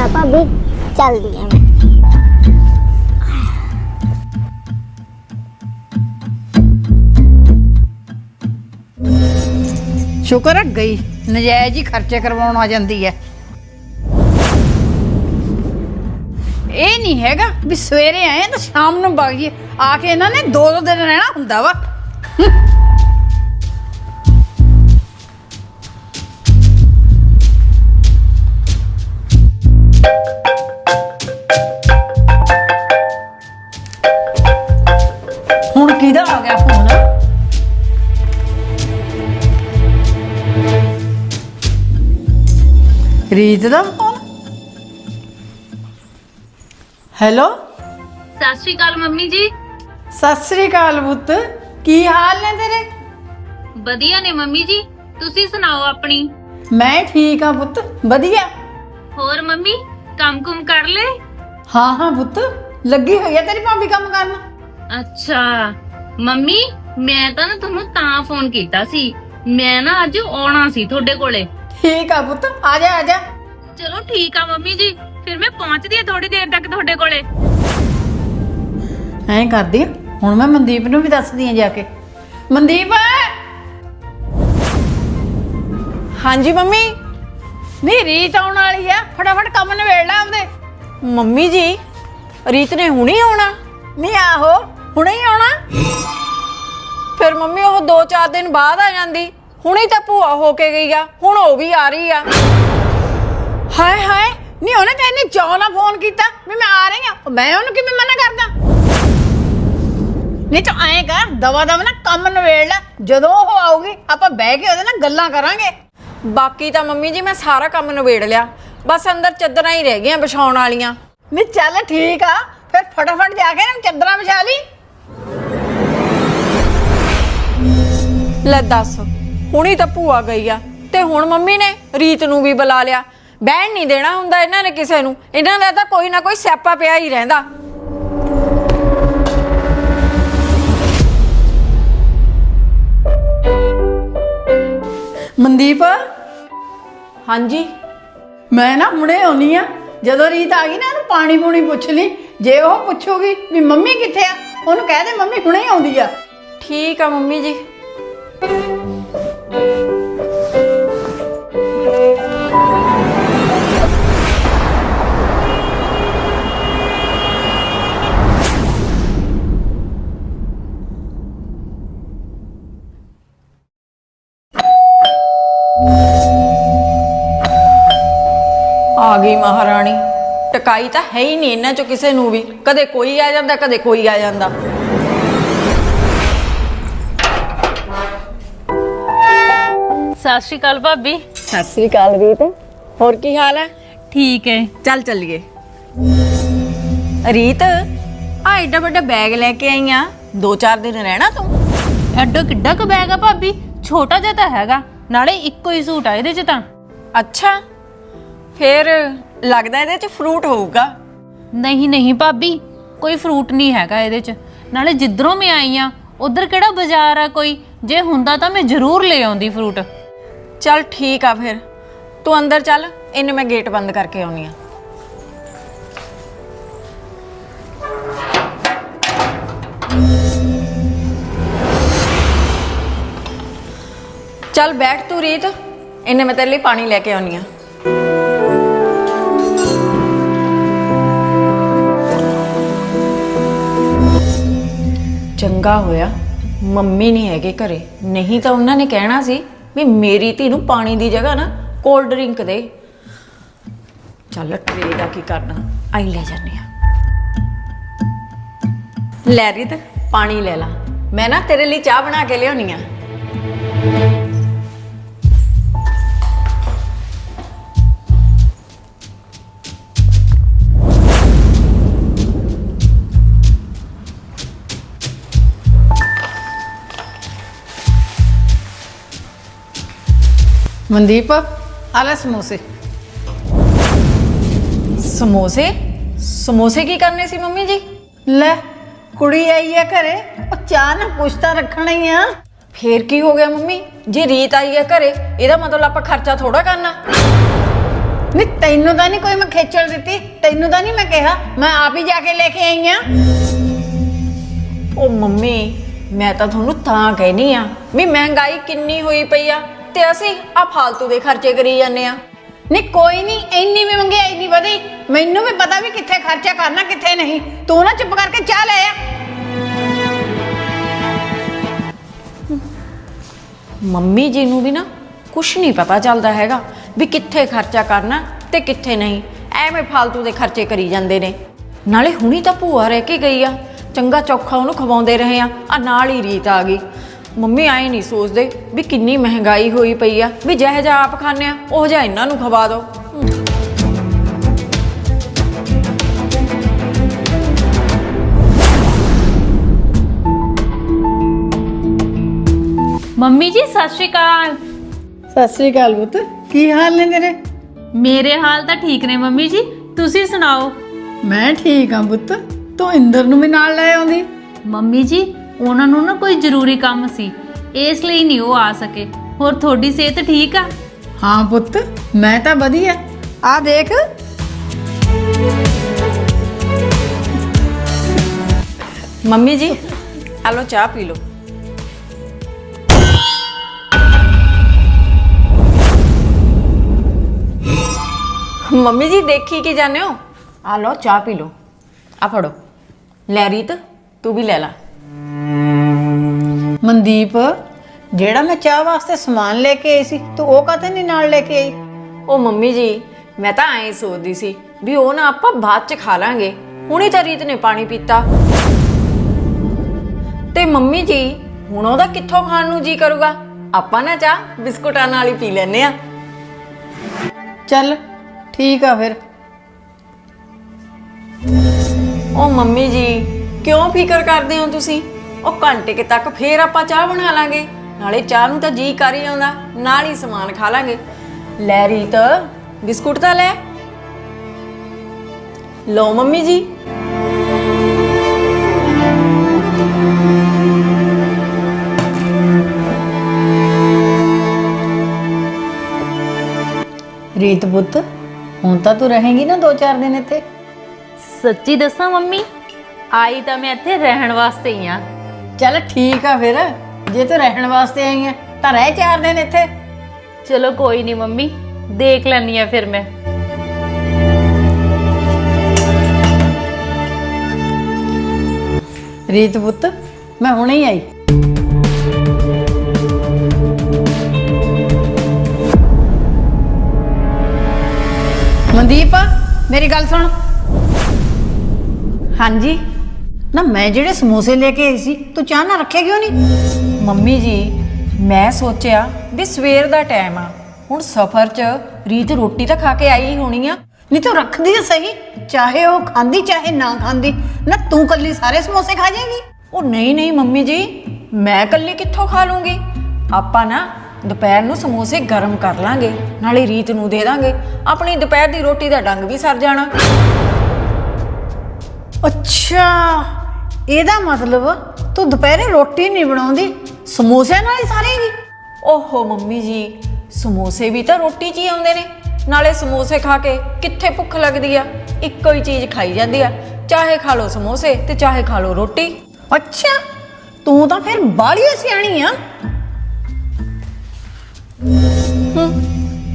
ਲੈ ਭਾਬੀ ਚੱਲਦੀ ਆ ਮੈਂ ਸ਼ੁਕਰ ਹੈ ਗਈ, ਨਜਾਇਜ਼ ਹੀ ਖਰਚੇ ਕਰਵਾਉਣ ਆ ਜਾਂਦੀ ਹੈ ਇਹ ਨਹੀਂ ਹੈਗਾ ਵੀ ਸਵੇਰੇ ਆਏ ਤਾਂ ਸ਼ਾਮ ਨੂੰ ਵਗ ਜਾਈਏ ਆ ਕੇ ਇਹਨਾਂ ਨੇ ਦੋ ਦੋ ਦਿਨ ਰਹਿਣਾ ਹੁੰਦਾ ਵਾ। ਰੀਤ ਦਾ ਫੋਨ ਹੈਲੋ ਸਤਿ ਸ਼੍ਰੀ ਅਕਾਲ ਮੰਮੀ ਜੀ। ਸਤਿ ਸ੍ਰੀ ਅਕਾਲ ਪੁੱਤ। ਕੀ ਹਾਲ ਨੇ ਤੇਰੇ? ਵਧੀਆ ਨੇ ਮੰਮੀ ਜੀ। ਤੁਸੀਂ ਸੁਣਾਓ ਆਪਣੀ? ਮੈਂ ਠੀਕ ਆ ਪੁੱਤ। ਵਧੀਆ। ਹੋਰ ਮੰਮੀ ਕੰਮ-ਕੁਮ ਕਰ ਲੈ ਹਾਂ ਹਾਂ ਪੁੱਤ। ਲੱਗੀ ਹੋਈ ਆ ਤੇਰੀ ਭਾਬੀ ਕੰਮ ਕਰਨ? ਅੱਛਾ। ਮੰਮੀ ਮੈਂ ਤਾਂ ਨਾ ਤੁਹਾਨੂੰ ਤਾਂ ਫੋਨ ਕੀਤਾ ਸੀ। ਮੈਂ ਨਾ ਅੱਜ ਆਉਣਾ ਸੀ ਤੁਹਾਡੇ ਕੋਲੇ। ਠੀਕ ਆ ਪੁੱਤ। ਆ ਜਾ ਆ ਜਾ। ਚਲੋ ਠੀਕ ਆ ਮੰਮੀ ਜੀ ਫਿਰ ਮੈਂ ਪਹੁੰਚਦੀ ਆ ਥੋੜੀ ਦੇਰ ਤੱਕ ਤੁਹਾਡੇ ਕੋਲੇ। ਐਂ ਕਰਦੀ ਆ ਹੁਣ ਮੈਂ ਮਨਦੀਪ ਨੂੰ ਵੀ ਦੱਸਦੀ ਆ ਜਾ ਕੇ। ਮਨਦੀਪ! ਹਾਂਜੀ ਮੰਮੀ? ਨਹੀਂ ਰੀਤ ਆਉਣ ਵਾਲੀ ਆ ਫਟਾਫਟ ਕੰਮ ਨਿਬੇੜ ਲੈ ਆਪਦੇ ਮੰਮੀ ਜੀ ਰੀਤ ਨੇ ਹੁਣੀ ਆਉਣਾ। ਨਹੀਂ ਆਹੋ ਹੁਣੇ ਹੀ ਆਉਣਾ। ਫਿਰ ਮੰਮੀ ਉਹ 2-4 ਦਿਨ ਬਾਅਦ ਆ ਜਾਂਦੀ ਹੁਣੀ ਤਾਂ ਭੂਆ ਹੋ ਕੇ ਗਈ ਆ ਹੁਣ ਉਹ ਵੀ ਆ ਰਹੀ ਆ। ਹਾਏ ਹਾਏ ਨਹੀਂ ਉਹਨੇ ਤਾਂ ਇੰਨੀ ਚਾਅ ਨਾਲ ਫੋਨ ਕੀਤਾ ਵੀ ਮੈਂ ਆ ਰਹੀ ਆ ਮੈਂ ਉਹਨੂੰ ਕਿਵੇਂ ਮਨਾ ਕਰਦਾ? ਨਹੀਂ ਤਾਂ ਐਂ ਕਰ ਦਵਾ ਦਵਾ ਨਾ ਕੰਮ ਨਿਬੇੜ ਲੈ। ਜਦੋਂ ਉਹ ਆਊਗੀ ਆਪਾਂ ਬਹਿ ਕੇ ਉਹਦੇ ਨਾਲ ਗੱਲਾਂ ਕਰਾਂਗੇ। ਬਾਕੀ ਤਾਂ ਮੰਮੀ ਜੀ ਮੈਂ ਸਾਰਾ ਕੰਮ ਨਿਬੇੜ ਲਿਆ। ਬਸ ਅੰਦਰ ਚੱਦਰਾਂ ਹੀ ਰਹਿ ਗਈਆਂ ਵਿਛਾਉਣ ਵਾਲੀਆਂ। ਨਹੀਂ ਚੱਲ ਠੀਕ ਆ ਫਿਰ ਫਟਾਫਟ ਜਾ ਕੇ ਨਾ ਚੱਦਰਾਂ ਵਿਛਾ ਲਈ। ਲੈ ਦੱਸ ਹੁਣੀ ਤਾਂ ਭੂਆ ਗਈ ਆ ਤੇ ਹੁਣ ਮੰਮੀ ਨੇ ਰੀਤ ਨੂੰ ਵੀ ਬੁਲਾ ਲਿਆ। ਬਹਿਣ ਨਹੀਂ ਦੇਣਾ ਹੁੰਦਾ ਇਹਨਾਂ ਨੇ ਕਿਸੇ ਨੂੰ। ਇਹਨਾਂ ਦਾ ਤਾਂ ਕੋਈ ਨਾ ਕੋਈ ਸਿਆਪਾ ਪਿਆ ਹੀ ਰਹਿੰਦਾ। ਮਨਦੀਪ? ਹਾਂਜੀ। ਮੈਂ ਨਾ ਹੁਣੇ ਆਉਣੀ ਆ। ਜਦੋਂ ਰੀਤ ਆ ਗਈ ਨਾ ਇਹਨੂੰ ਪਾਣੀ ਪੂਣੀ ਪੁੱਛ ਲਈ। ਜੇ ਉਹ ਪੁੱਛੂਗੀ ਵੀ ਮੰਮੀ ਕਿੱਥੇ ਆ ਉਹਨੂੰ ਕਹਿ ਦੇ ਮੰਮੀ ਹੁਣੇ ਆਉਂਦੀ ਆ। ਠੀਕ ਆ ਮੰਮੀ ਜੀ। ਗਈ ਮਹਾਰਾਣੀ। ਟਕਾਈ ਤਾਂ ਹੈ ਹੀ ਨਹੀਂ ਇਹਨਾਂ ਚੋਂ ਕਿਸੇ ਨੂੰ ਵੀ। ਕਦੇ ਕੋਈ ਆ ਜਾਂਦਾ ਕਦੇ ਕੋਈ ਆ ਜਾਂਦਾ। ਸਤਿ ਸ਼੍ਰੀ ਅਕਾਲ ਭਾਬੀ। ਸਤਿ ਸ੍ਰੀ ਅਕਾਲ ਰੀਤ ਹੋਰ ਕੀ ਹਾਲ ਹੈ? ਠੀਕ ਹੈ। ਚੱਲ ਚੱਲੀਏ। ਰੀਤ ਆ ਏਡਾ ਵੱਡਾ ਬੈਗ ਲੈ ਕੇ ਆਈ ਆ। ਦੋ ਚਾਰ ਦਿਨ ਰਹਿਣਾ ਤੂੰ। ਐਡੋ ਕਿੱਡਾ ਕੁ ਬੈਗ ਆ ਭਾਬੀ। ਛੋਟਾ ਜਿਹਾ ਤਾਂ ਹੈਗਾ। ਨਾਲੇ ਇੱਕੋ ਹੀ ਸੂਟ ਆ ਇਹਦੇ 'ਚ ਤਾਂ। ਅੱਛਾ ਫੇਰ ਲੱਗਦਾ ਇਹਦੇ ਚ ਫਰੂਟ ਹੋਊਗਾ। ਨਹੀਂ ਨਹੀਂ ਭਾਬੀ ਕੋਈ ਫਰੂਟ ਨਹੀਂ ਹੈਗਾ ਇਹਦੇ 'ਚ। ਨਾਲੇ ਜਿੱਧਰੋਂ ਮੈਂ ਆਈ ਆ ਉਧਰ ਕਿਹੜਾ ਬਾਜ਼ਾਰ ਆ ਕੋਈ? ਜੇ ਹੁੰਦਾ ਤਾਂ ਮੈਂ ਜ਼ਰੂਰ ਲੈ ਆਉਂਦੀ ਫਰੂਟ ਚੱਲ ਠੀਕ ਆ ਫਿਰ। ਤੂੰ ਅੰਦਰ ਚੱਲ ਇਹਨੇ ਮੈਂ ਗੇਟ ਬੰਦ ਕਰਕੇ ਆਉਣੀ ਆ। ਚੱਲ ਬੈਠ ਤੂੰ ਰੀਤ। ਇਹਨੇ ਮੈਂ ਤੇਰੇ ਲਈ ਪਾਣੀ ਲੈ ਕੇ ਆਉਣੀ ਆ। ਚੰਗਾ ਹੋਇਆ। ਮੰਮੀ ਨਹੀਂ ਹੈਗੇ ਘਰੇ। ਨਹੀਂ ਤਾਂ ਉਹਨਾਂ ਨੇ ਕਹਿਣਾ ਸੀ ਵੀ ਮੇਰੀ ਧੀ ਨੂੰ ਪਾਣੀ ਦੀ ਜਗ੍ਹਾ ਨਾ ਕੋਲਡ ਡਰਿੰਕ ਦੇ। ਚੱਲ ਟਰੇ ਦਾ ਕੀ ਕਰਨਾ। ਆਈ ਲੈ ਜਾਂਦੇ ਆ। ਲੈ ਰੀਤ, ਪਾਣੀ ਲੈ ਲਾ। ਮੈਂ ਨਾ ਤੇਰੇ ਲਈ ਚਾਹ ਬਣਾ ਕੇ ਲਿਆਉਣੀ ਆ। ਮਨਦੀਪ ਆਲਾ ਸਮੋਸੇ। ਸਮੋਸੇ? ਸਮੋਸੇ ਕੀ ਕਰਨੇ ਸੀ ਮੰਮੀ ਜੀ? ਲੈ, ਕੁੜੀ ਆਈ ਆ ਘਰੇ, ਉਹ ਚਾਹ ਨਾ ਕੁਛ ਰੱਖਣਾ ਹੀ ਆ। ਫੇਰ ਕੀ ਹੋ ਗਿਆ ਮੰਮੀ? ਜੇ ਰੀਤ ਆਈ ਹੈ ਘਰੇ, ਇਹਦਾ ਮਤਲਬ ਆਪਾਂ ਖਰਚਾ ਥੋੜਾ ਕਰਨਾ। ਨਹੀਂ, ਤੈਨੂੰ ਤਾਂ ਨਹੀਂ ਕੋਈ ਮੈਂ ਖੇਚਲ ਦਿੱਤੀ, ਤੈਨੂੰ ਤਾਂ ਨਹੀਂ ਮੈਂ ਕਿਹਾ, ਮੈਂ ਆਪ ਹੀ ਜਾ ਕੇ ਲੈ ਕੇ ਆਈ ਆ। ਉਹ ਮੰਮੀ, ਮੈਂ ਤਾਂ ਤੁਹਾਨੂੰ ਤਾਂ ਕਹਿਣੀ ਆ, ਵੀ ਮਹਿੰਗਾਈ ਕਿੰਨੀ ਹੋਈ ਪਈ ਆ। ਤੇ ਅਸੀਂ ਆ ਫਾਲਤੂ ਦੇ ਖਰਚੇ ਕਰੀ ਜਾਂਦੇ ਆ ਨਹੀਂ, ਕੋਈ ਨਹੀਂ, ਇੰਨੀ ਵੀ ਮਹਿੰਗਾਈ ਨਹੀਂ ਵਧੀ। ਮੈਨੂੰ ਵੀ ਪਤਾ ਵੀ ਕਿੱਥੇ ਖਰਚਾ ਕਰਨਾ, ਕਿੱਥੇ ਨਹੀਂ। ਤੂੰ ਨਾ ਚੁੱਪ ਕਰਕੇ ਚਾਹ ਲੈ ਆ। ਮੰਮੀ ਜੀ ਨੂੰ ਵੀ ਨਾ ਕੁਛ ਨਹੀਂ ਪਤਾ ਚੱਲਦਾ ਹੈਗਾ ਵੀ ਕਿੱਥੇ ਖਰਚਾ ਕਰਨਾ ਤੇ ਕਿੱਥੇ ਨਹੀਂ। ਐਵੇਂ ਫਾਲਤੂ ਦੇ ਖਰਚੇ ਕਰੀ ਜਾਂਦੇ ਨੇ। ਨਾਲੇ ਹੁਣੀ ਤਾਂ ਭੂਆ ਰਹਿ ਕੇ ਗਈ ਆ। ਚੰਗਾ ਚੌਖਾ ਉਹਨੂੰ ਖਵਾਉਂਦੇ ਰਹੇ ਆ। ਆ ਨਾਲ ਹੀ ਰੀਤ ਆ ਗਈ। ਮੰਮੀ ਆਏ ਨਹੀਂ ਸੋਚਦੇ ਵੀ ਕਿੰਨੀ ਮਹਿੰਗਾਈ ਹੋਈ ਪਈ ਆ ਵੀ ਜਿਹੋ ਜਿਹਾ ਆਪ ਖਾਂਦੇ ਆ ਉਹ ਜਿਹਾ ਇਹਨਾਂ ਨੂੰ ਖਵਾ ਦਿਓ ਮੰਮੀ ਜੀ ਸਤਿ ਸ਼੍ਰੀ ਅਕਾਲ। ਸਤਿ ਸ੍ਰੀ ਅਕਾਲ ਪੁੱਤ ਕੀ ਹਾਲ ਨੇ ਤੇਰੇ? ਮੇਰੇ ਹਾਲ ਤਾਂ ਠੀਕ ਨੇ ਮੰਮੀ ਜੀ ਤੁਸੀਂ ਸੁਣਾਓ? ਮੈਂ ਠੀਕ ਹਾਂ ਪੁੱਤ ਤੂੰ ਇੰਦਰ ਨੂੰ ਵੀ ਨਾਲ ਲੈ ਆਉਂਦੀ। ਮੰਮੀ ਜੀ ਉਹਨਾਂ ਨੂੰ ਨਾ ਕੋਈ ਜ਼ਰੂਰੀ ਕੰਮ ਸੀ। ਇਸ ਲਈ ਨਹੀਂ ਉਹ ਆ ਸਕੇ। ਹੋਰ ਤੁਹਾਡੀ ਸਿਹਤ ਠੀਕ ਆ? ਹਾਂ ਪੁੱਤ ਮੈਂ ਤਾਂ ਵਧੀਆ। ਆ ਦੇਖ। ਮੰਮੀ ਜੀ ਆ ਲਓ ਚਾਹ ਪੀ ਲਓ। ਮੰਮੀ ਜੀ ਦੇਖੀ ਕੀ ਜਾਂਦੇ ਹੋ? ਆ ਲਓ ਚਾਹ ਪੀ ਲਓ। ਆ ਫੜੋ। ਲੈ ਰੀਤ ਤੂੰ ਵੀ ਲੈ ਲੈ। ਮਨਦੀਪ ਜਿਹੜਾ ਮੈਂ ਚਾਹ ਵਾਸਤੇ ਸਮਾਨ ਲੈ ਕੇ ਆਈ ਸੀ ਤੂੰ ਉਹ ਕਾਤੇ ਨਹੀਂ ਨਾਲ ਲੈ ਕੇ ਆਈ? ਉਹ ਮੰਮੀ ਜੀ ਮੈਂ ਤਾਂ ਐਂ ਸੋਚਦੀ ਸੀ ਵੀ ਉਹ ਨਾ ਆਪਾਂ ਬਾਅਦ ਚ ਖਾ ਲਾਂਗੇ। ਹੁਣੇ ਤਾਂ ਰੀਤ ਨੇ ਪਾਣੀ ਪੀਤਾ। ਤੇ ਮੰਮੀ ਜੀ ਹੁਣ ਉਹਦਾ ਕਿੱਥੋਂ ਖਾਣ ਨੂੰ ਜੀ ਕਰੂਗਾ? ਆਪਾਂ ਨਾ ਚਾਹ ਬਿਸਕੁਟਾਂ ਨਾਲ ਹੀ ਪੀ ਲੈਨੇ ਆ ਚੱਲ ਠੀਕ ਆ ਫਿਰ। ਉਹ ਮੰਮੀ ਜੀ ਕਿਉਂ ਫਿਕਰ ਕਰਦੇ ਹੋ ਤੁਸੀਂ? ਉਹ ਘੰਟੇ ਕੇ ਤੱਕ ਫੇਰ ਆਪਾਂ ਚਾਹ ਬਣਾ ਲਾਂਗੇ। ਨਾਲੇ ਚਾਹ ਨੂੰ ਤਾਂ ਜੀ ਕਰ ਹੀ ਆਉਂਦਾ ਨਾਲ ਹੀ ਸਮਾਨ ਖਾ ਲਾਂਗੇ। ਲੈ ਰੀਤ ਬਿਸਕੁਟ ਤਾਂ ਲੈ। ਲਓ ਮੰਮੀ ਜੀ। ਰੀਤ ਪੁੱਤ ਹੁਣ ਤਾਂ ਤੂੰ ਰਹੇਂਗੀ ਨਾ 2-4 ਦਿਨ ਇੱਥੇ। ਸੱਚੀ ਦੱਸਾਂ ਮੰਮੀ ਆਈ ਤਾਂ ਮੈਂ ਇੱਥੇ ਰਹਿਣ ਵਾਸਤੇ ਹੀ ਆ। ਚੱਲ ਠੀਕ ਆ ਫਿਰ। ਜੇ ਤੂੰ ਰਹਿਣ ਵਾਸਤੇ ਆਈ ਹੈ ਤਾਂ ਰਹਿ 4 ਦਿਨ ਇੱਥੇ। ਚਲੋ ਕੋਈ ਨਹੀਂ ਮੰਮੀ ਦੇਖ ਲੈਣੀ ਆ ਫਿਰ ਮੈਂ। ਰੀਤ ਪੁੱਤ ਮੈਂ ਹੁਣੇ ਹੀ ਆਈ। ਮਨਦੀਪ ਮੇਰੀ ਗੱਲ ਸੁਣ। ਹਾਂਜੀ? ਨਾ ਮੈਂ ਜਿਹੜੇ ਸਮੋਸੇ ਲੈ ਕੇ ਆਈ ਸੀ ਤੂੰ ਚਾਹ ਨਾ ਰੱਖੇ ਕਿਉਂ ਨਹੀਂ? ਮੰਮੀ ਜੀ ਮੈਂ ਸੋਚਿਆ ਵੀ ਸਵੇਰ ਦਾ ਟਾਈਮ ਆ। ਹੁਣ ਸਫ਼ਰ 'ਚ ਰੀਤ ਰੋਟੀ ਤਾਂ ਖਾ ਕੇ ਆਈ ਹੋਣੀ ਆ। ਨਹੀਂ ਤੂੰ ਰੱਖਦੀ ਤਾਂ ਸਹੀ ਚਾਹੇ ਉਹ ਖਾਂਦੀ ਚਾਹੇ ਨਾ ਖਾਂਦੀ। ਨਾ ਤੂੰ ਕੱਲੀ ਸਾਰੇ ਸਮੋਸੇ ਖਾ ਜਾਏਂਗੀ? ਉਹ ਨਹੀਂ ਨਹੀਂ ਮੰਮੀ ਜੀ ਮੈਂ ਇਕੱਲੀ ਕਿੱਥੋਂ ਖਾ ਲੂੰਗੀ? ਆਪਾਂ ਨਾ ਦੁਪਹਿਰ ਨੂੰ ਸਮੋਸੇ ਗਰਮ ਕਰ ਲਾਂਗੇ ਨਾਲੇ ਰੀਤ ਨੂੰ ਦੇ ਦਾਂਗੇ। ਆਪਣੀ ਦੁਪਹਿਰ ਦੀ ਰੋਟੀ ਦਾ ਡੰਗ ਵੀ ਸਰ ਜਾਣਾ। ਅੱਛਾ। ਇਹਦਾ ਮਤਲਬ ਤੂੰ ਦੁਪਹਿਰੇ ਰੋਟੀ ਨਹੀਂ ਬਣਾਉਂਦੀ ਸਮੋਸਿਆਂ ਨਾਲ ਹੀ ਸਾਰੇਂਗੀ ਓਹੋ ਮੰਮੀ ਜੀ ਸਮੋਸੇ ਵੀ ਤਾਂ ਰੋਟੀ 'ਚ ਹੀ ਆਉਂਦੇ ਨੇ। ਨਾਲੇ ਸਮੋਸੇ ਖਾ ਕੇ ਕਿੱਥੇ ਭੁੱਖ ਲੱਗਦੀ ਆ? ਇੱਕੋ ਹੀ ਚੀਜ਼ ਖਾਈ ਜਾਂਦੀ ਆ। ਚਾਹੇ ਖਾ ਲਓ ਸਮੋਸੇ ਤੇ ਚਾਹੇ ਖਾ ਲਓ ਰੋਟੀ। ਅੱਛਾ ਤੂੰ ਤਾਂ ਫਿਰ ਬਾਹਲੀ ਸਿਆਣੀ ਆ।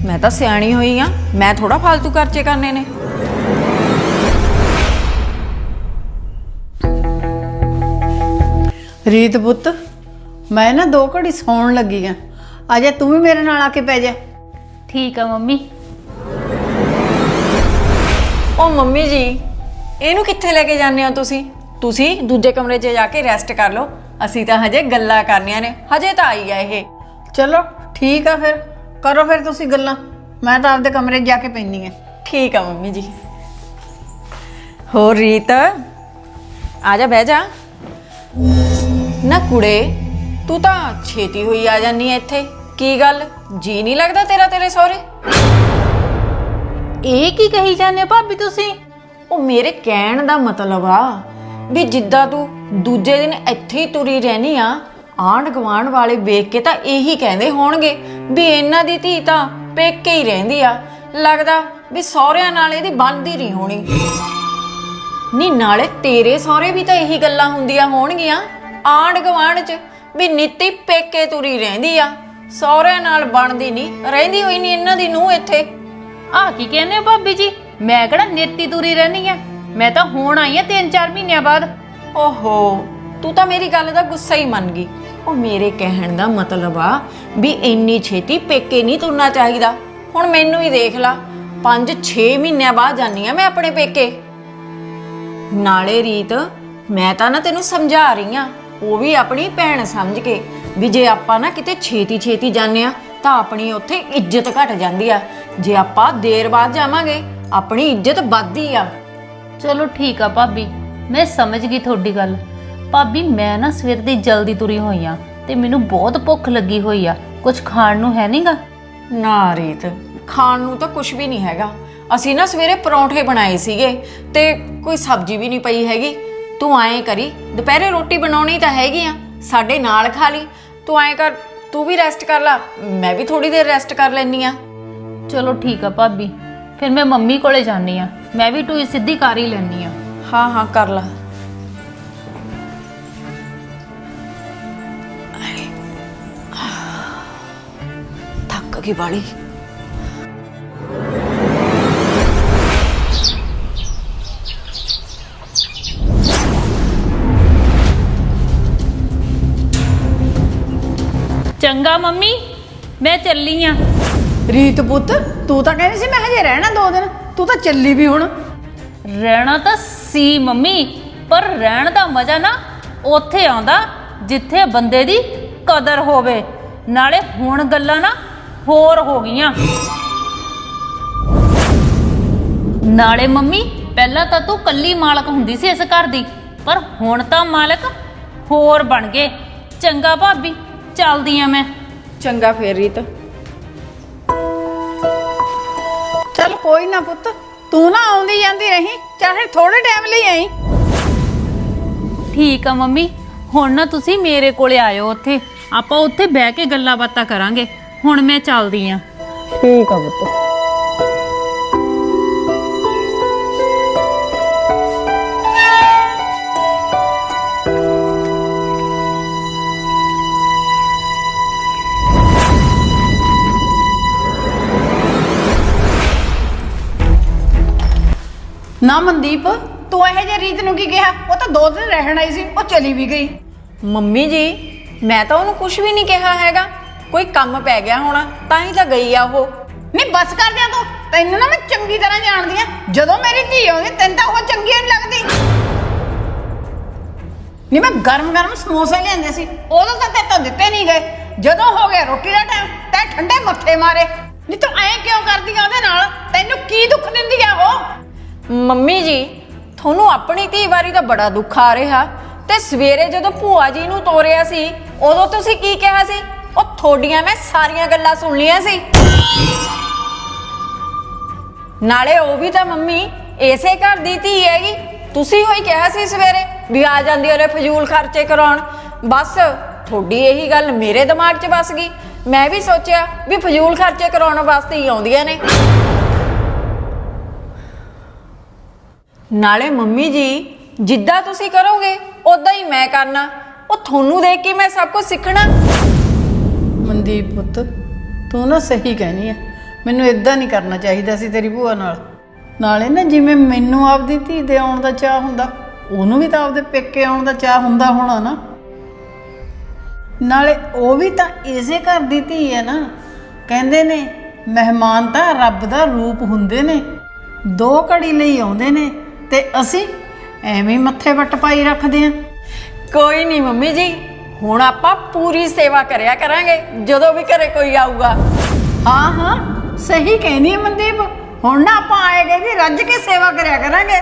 ਮੈਂ ਤਾਂ ਸਿਆਣੀ ਹੋਈ ਆ। ਮੈਂ ਥੋੜਾ ਫालतू ਖਰਚੇ ਕਰਨੇ ਨੇ। ਰੀਤ ਪੁੱਤ ਮੈਂ ਨਾ ਦੋ ਘੜੀ ਸੌਣ ਲੱਗੀ ਆ। ਅਜੇ ਤੂੰ ਵੀ ਮੇਰੇ ਨਾਲ ਆ ਕੇ ਪੈ ਜਾ। ਠੀਕ ਆ ਮੰਮੀ। ਉਹ ਮੰਮੀ ਜੀ ਇਹਨੂੰ ਕਿੱਥੇ ਲੈ ਕੇ ਜਾਂਦੇ ਹੋ ਤੁਸੀਂ? ਤੁਸੀਂ ਦੂਜੇ ਕਮਰੇ 'ਚ ਜਾ ਕੇ ਰੈਸਟ ਕਰ ਲਓ। ਅਸੀਂ ਤਾਂ ਹਜੇ ਗੱਲਾਂ ਕਰਨੀਆਂ ਨੇ ਹਜੇ ਤਾਂ ਆਈ ਆ ਇਹ। ਚਲੋ ਠੀਕ ਆ ਫਿਰ। ਕਰੋ ਫਿਰ ਤੁਸੀਂ ਗੱਲਾਂ। ਮੈਂ ਤਾਂ ਆਪਦੇ ਕਮਰੇ 'ਚ ਜਾ ਕੇ ਪੈਣੀ ਆ। ਠੀਕ ਆ ਮੰਮੀ ਜੀ। ਹੋਰ ਰੀਤ ਆ ਜਾ ਬਹਿ ਜਾ। ਨਾ ਕੁੜੇ, ਤੂੰ ਤਾਂ ਛੇਤੀ ਹੋਈ ਆ ਜਾਨੀ ਐ ਇੱਥੇ। ਕੀ ਗੱਲ? ਜੀ ਨਹੀਂ ਲੱਗਦਾ ਤੇਰਾ ਤੇਰੇ ਸਹੁਰੇ? ਇਹ ਕੀ ਕਹੀ ਜਾਂਦੇ ਹੋ ਭਾਬੀ ਤੁਸੀਂ? ਉਹ ਮੇਰੇ ਕਹਿਣ ਦਾ ਮਤਲਬ ਆ ਵੀ ਜਿੱਦਾਂ ਤੂੰ ਦੂਜੇ ਦਿਨ ਇੱਥੇ ਹੀ ਤੁਰੀ ਰਹਿਨੀ ਆ, ਆਂਢ ਗੁਆਂਢ ਵਾਲੇ ਵੇਖ ਕੇ ਤਾਂ ਇਹੀ ਕਹਿੰਦੇ ਹੋਣਗੇ ਵੀ ਇਹਨਾਂ ਦੀ ਧੀ ਤਾਂ ਪੇਕੇ ਹੀ ਰਹਿੰਦੀ ਆ। ਲੱਗਦਾ ਵੀ ਸਹੁਰਿਆਂ ਨਾਲ ਇਹਦੀ ਬਣਦੀ ਨਹੀਂ ਹੋਣੀ। ਨਹੀਂ, ਨਾਲੇ ਤੇਰੇ ਸਹੁਰੇ ਵੀ ਤਾਂ ਇਹੀ ਗੱਲਾਂ ਹੁੰਦੀਆਂ ਹੋਣਗੀਆਂ। ਆਂਢ ਗੁਆਂਢ 'ਚ ਵੀ ਨੀਤੀ ਪੇਕੇ ਤੁਰੀ ਰਹਿੰਦੀ ਆ। ਸਹੁਰਿਆਂ ਨਾਲ ਬਣਦੀ ਨਹੀਂ ਰਹਿੰਦੀ ਹੋਈ ਨਹੀਂ ਇਹਨਾਂ ਦੀ ਨੂੰ ਇੱਥੇ। ਆ ਕੀ ਕਹਿੰਦੇ ਹੋ ਭਾਬੀ ਜੀ? ਮੈਂ ਕਿਹੜਾ ਨੇਤੀ ਤੁਰੀ ਰਹਿਣੀ ਆ? ਮੈਂ ਤਾਂ ਹੁਣ ਆਈ ਆ 3-4 ਮਹੀਨਿਆਂ ਬਾਅਦ। ਓਹੋ ਤੂੰ ਤਾਂ ਮੇਰੀ ਗੱਲ ਦਾ ਗੁੱਸਾ ਹੀ ਮੰਨ ਗਈ। ਉਹ ਮੇਰੇ ਕਹਿਣ ਦਾ ਮਤਲਬ ਆ ਵੀ ਇੰਨੀ ਛੇਤੀ ਪੇਕੇ ਨਹੀਂ ਤੁਰਨਾ ਚਾਹੀਦਾ। ਹੁਣ ਮੈਨੂੰ ਹੀ ਦੇਖ ਲਾ 5-6 ਮਹੀਨਿਆਂ ਬਾਅਦ ਜਾਨੀ ਆ ਮੈਂ ਆਪਣੇ ਪੇਕੇ। ਨਾਲੇ ਰੀਤ ਮੈਂ ਤਾਂ ਨਾ ਤੈਨੂੰ ਸਮਝਾ ਰਹੀ ਆ ਉਹ ਵੀ ਆਪਣੀ ਭੈਣ ਸਮਝ ਕੇ ਵੀ ਜੇ ਆਪਾਂ ਨਾ ਕਿਤੇ ਛੇਤੀ ਛੇਤੀ ਜਾਂਦੇ ਆ ਤਾਂ ਆਪਣੀ ਉੱਥੇ ਇੱਜ਼ਤ ਘਟ ਜਾਂਦੀ ਆ। ਜੇ ਆਪਾਂ ਦੇਰ ਬਾਅਦ ਜਾਵਾਂਗੇ ਆਪਣੀ ਇੱਜ਼ਤ ਵੱਧਦੀ ਆ। ਚਲੋ ਠੀਕ ਆ ਭਾਬੀ ਮੈਂ ਸਮਝ ਗਈ ਤੁਹਾਡੀ ਗੱਲ। ਭਾਬੀ ਮੈਂ ਨਾ ਸਵੇਰ ਦੀ ਜਲਦੀ ਤੁਰੀ ਹੋਈ ਆ ਤੇ ਮੈਨੂੰ ਬਹੁਤ ਭੁੱਖ ਲੱਗੀ ਹੋਈ ਆ। ਕੁਝ ਖਾਣ ਨੂੰ ਹੈ ਨਹੀਂਗਾ ਨਾ ਰੀਤ ਖਾਣ ਨੂੰ ਤਾਂ ਕੁਝ ਵੀ ਨਹੀਂ ਹੈਗਾ। ਅਸੀਂ ਨਾ ਸਵੇਰੇ ਪਰੌਂਠੇ ਬਣਾਏ ਸੀਗੇ ਤੇ ਕੋਈ ਸਬਜ਼ੀ ਵੀ ਨਹੀਂ ਪਈ ਹੈਗੀ। ਤੂੰ ਐਂ ਕਰੀ ਦੁਪਹਿਰੇ ਰੋਟੀ ਬਣਾਉਣੀ ਤਾਂ ਹੈਗੀ ਆ ਸਾਡੇ ਨਾਲ ਖਾ ਲਈ ਤੂੰ ਐਂ ਕਰ ਤੂੰ ਵੀ ਰੈਸਟ ਕਰ ਲੈ ਮੈਂ ਵੀ ਥੋੜੀ ਦੇਰ ਰੈਸਟ ਕਰ ਲੈਣੀ ਆ। ਚਲੋ ਠੀਕ ਆ ਭਾਬੀ ਫਿਰ ਮੈਂ ਮੰਮੀ ਕੋਲੇ ਜਾਣੀ ਆ ਮੈਂ ਵੀ ਟੂਈ ਸਿੱਧੀ ਕਰ ਹੀ ਲੈਣੀ ਆ। ਹਾਂ ਹਾਂ ਕਰ ਲੈ। ਥੱਕ ਗਈ ਬਾਲੀ। ਚੰਗਾ ਮੰਮੀ ਮੈਂ ਚੱਲੀ ਆ। ਰੀਤ ਪੁੱਤ ਤੂੰ ਤਾਂ ਕਹਿੰਦੀ ਸੀ ਮੈਂ ਹਜੇ ਰਹਿਣਾ ਦੋ ਦਿਨ ਤੂੰ ਤਾਂ ਚੱਲੀ ਵੀ ਹੁਣ। ਰਹਿਣਾ ਤਾਂ ਸੀ ਮੰਮੀ ਪਰ ਰਹਿਣ ਦਾ ਮਜ਼ਾ ਨਾ ਉੱਥੇ ਆਉਂਦਾ ਜਿੱਥੇ ਬੰਦੇ ਦੀ ਕਦਰ ਹੋਵੇ। ਨਾਲੇ ਹੁਣ ਗੱਲਾਂ ਨਾ ਹੋਰ ਹੋ ਗਈਆਂ। ਨਾਲੇ ਮੰਮੀ ਪਹਿਲਾਂ ਤਾਂ ਤੂੰ ਕੱਲੀ ਮਾਲਕ ਹੁੰਦੀ ਸੀ ਇਸ ਘਰ ਦੀ ਪਰ ਹੁਣ ਤਾਂ ਮਾਲਕ ਹੋਰ ਬਣ ਗਏ। ਚੰਗਾ ਭਾਬੀ। ਚੱਲਦੀ ਆ ਮੈਂ। ਚੰਗਾ ਫੇਰ ਰੀਤ। ਚੱਲ ਕੋਈ ਨਾ ਪੁੱਤ ਤੂੰ ਨਾ ਆਉਂਦੀ ਜਾਂਦੀ ਰਹੀਂ ਚਾਹੇ ਥੋੜੇ ਟਾਈਮ ਲਈ ਆਈ। ਠੀਕ ਆ ਮੰਮੀ ਹੁਣ ਨਾ ਤੁਸੀਂ ਮੇਰੇ ਕੋਲੇ ਆਇਓ ਉੱਥੇ। ਆਪਾਂ ਉੱਥੇ ਬਹਿ ਕੇ ਗੱਲਾਂ ਬਾਤਾਂ ਕਰਾਂਗੇ। ਹੁਣ ਮੈਂ ਚੱਲਦੀ ਆ। ਠੀਕ ਆ ਪੁੱਤ। ਨਾ ਮਨਦੀਪ ਤੂੰ ਇਹ ਜੇ ਰੀਤ ਨੂੰ ਕੀ ਕਿਹਾ? ਉਹ ਤਾਂ ਦੋ ਦਿਨ ਰਹਿਣ ਆਈ ਸੀ ਉਹ ਚਲੀ ਵੀ ਗਈ। ਮੰਮੀ ਜੀ ਮੈਂ ਤਾਂ ਉਹਨੂੰ ਕੁਝ ਵੀ ਨਹੀਂ ਕਿਹਾ ਹੈਗਾ। ਕੋਈ ਕੰਮ ਪੈ ਗਿਆ ਹੋਣਾ ਤਾਂ ਹੀ ਤਾਂ ਗਈ ਆ ਉਹ। ਨਹੀਂ ਬਸ ਕਰ ਜਾ ਤੂੰ। ਤੈਨੂੰ ਨਾ ਮੈਂ ਚੰਗੀ ਤਰ੍ਹਾਂ ਜਾਣਦੀ ਆ ਜਦੋਂ ਮੇਰੀ ਧੀ ਆਉਂਦੀ ਤੈਨੂੰ ਤਾਂ ਉਹ ਚੰਗੀ ਨਹੀਂ ਲੱਗਦੀ। ਨਹੀਂ ਮੈਂ ਗਰਮ ਗਰਮ ਸਮੋਸੇ ਲਿਆਂਦੇ ਸੀ ਉਦੋਂ ਤਾਂ ਤੇ ਤਾਂ ਦਿੱਤੇ ਨਹੀਂ ਗਏ। ਜਦੋਂ ਹੋ ਗਿਆ ਰੋਟੀ ਦਾ ਟਾਈਮ ਤੈ ਠੰਡੇ ਮੱਥੇ ਮਾਰੇ। ਨਹੀਂ ਤੂੰ ਐਂ ਕਿਉਂ ਕਰਦੀ ਆ ਉਹਦੇ ਨਾਲ? ਤੈਨੂੰ ਕੀ ਦੁੱਖ ਦਿੰਦੀ ਆ ਉਹ? ਮੰਮੀ ਜੀ, ਤੁਹਾਨੂੰ ਆਪਣੀ ਧੀ ਵਾਰੀ ਤਾਂ ਬੜਾ ਦੁੱਖ ਆ ਰਿਹਾ। ਤੇ ਸਵੇਰੇ ਜਦੋਂ ਭੂਆ ਜੀ ਨੂੰ ਤੋਰਿਆ ਸੀ, ਉਦੋਂ ਤੁਸੀਂ ਕੀ ਕਿਹਾ ਸੀ? ਉਹ ਥੋਡੀਆਂ ਮੈਂ ਸਾਰੀਆਂ ਗੱਲਾਂ ਸੁਣ ਲਈਆਂ ਸੀ। ਨਾਲੇ ਉਹ ਵੀ ਤਾਂ ਮੰਮੀ ਇਸੇ ਘਰ ਦੀ ਧੀ ਹੈਗੀ। ਤੁਸੀਂ ਹੋਈ ਕਿਹਾ ਸੀ ਸਵੇਰੇ ਵੀ ਆ ਜਾਂਦੀ ਉਹਨੇ ਫਜ਼ੂਲ ਖਰਚੇ ਕਰਾਉਣ। ਬਸ ਤੁਹਾਡੀ ਇਹੀ ਗੱਲ ਮੇਰੇ ਦਿਮਾਗ 'ਚ ਵੱਸ ਗਈ। ਮੈਂ ਵੀ ਸੋਚਿਆ ਵੀ ਫਜ਼ੂਲ ਖਰਚੇ ਕਰਾਉਣ ਵਾਸਤੇ ਹੀ ਆਉਂਦੀਆਂ ਨੇ। ਨਾਲੇ ਮੰਮੀ ਜੀ, ਜਿੱਦਾਂ ਤੁਸੀਂ ਕਰੋਗੇ ਉਦਾਂ ਹੀ ਮੈਂ ਕਰਨਾ। ਉਹ ਤੁਹਾਨੂੰ ਦੇਖ ਕੇ ਮੈਂ ਸਭ ਕੁਝ ਸਿੱਖਣਾ। ਮਨਦੀਪ ਪੁੱਤ, ਤੂੰ ਨਾ ਸਹੀ ਕਹਿਨੀ ਆ। ਮੈਨੂੰ ਇਦਾਂ ਨਹੀਂ ਕਰਨਾ ਚਾਹੀਦਾ ਸੀ ਤੇਰੀ ਭੂਆ ਨਾਲ। ਨਾਲੇ ਨਾ ਜਿਵੇਂ ਮੈਨੂੰ ਆਪਦੀ ਧੀ ਦੇ ਆਉਣ ਦਾ ਚਾਹ ਹੁੰਦਾ, ਉਹਨੂੰ ਵੀ ਤਾਂ ਆਪਦੇ ਪੇਕੇ ਆਉਣ ਦਾ ਚਾਹ ਹੁੰਦਾ ਹੋਣਾ ਨਾ। ਨਾਲੇ ਉਹ ਵੀ ਤਾਂ ਇਸੇ ਘਰ ਦੀ ਧੀ ਹੈ ਨਾ। ਕਹਿੰਦੇ ਨੇ, ਮਹਿਮਾਨ ਤਾਂ ਰੱਬ ਦਾ ਰੂਪ ਹੁੰਦੇ ਨੇ। ਦੋ ਘੜੀ ਲਈ ਆਉਂਦੇ ਨੇ। ਤੇ ਅਸੀਂ ਐਵੇਂ ਹੀ ਮੱਥੇ ਵੱਟ ਪਾਈ ਰੱਖਦੇ ਆਂ ਕੋਈ ਨਹੀਂ ਮੰਮੀ ਜੀ ਹੁਣ ਆਪਾਂ ਪੂਰੀ ਸੇਵਾ ਕਰਿਆ ਕਰਾਂਗੇ ਜਦੋਂ ਵੀ ਘਰੇ ਕੋਈ ਆਊਗਾ। ਹਾਂ ਹਾਂ ਸਹੀ ਕਹਿਨੀ ਹੈ ਮਨਦੀਪ। ਹੁਣ ਨਾ ਆਪਾਂ ਆਏ ਗਏ ਦੀ ਰੱਜ ਕੇ ਸੇਵਾ ਕਰਿਆ ਕਰਾਂਗੇ।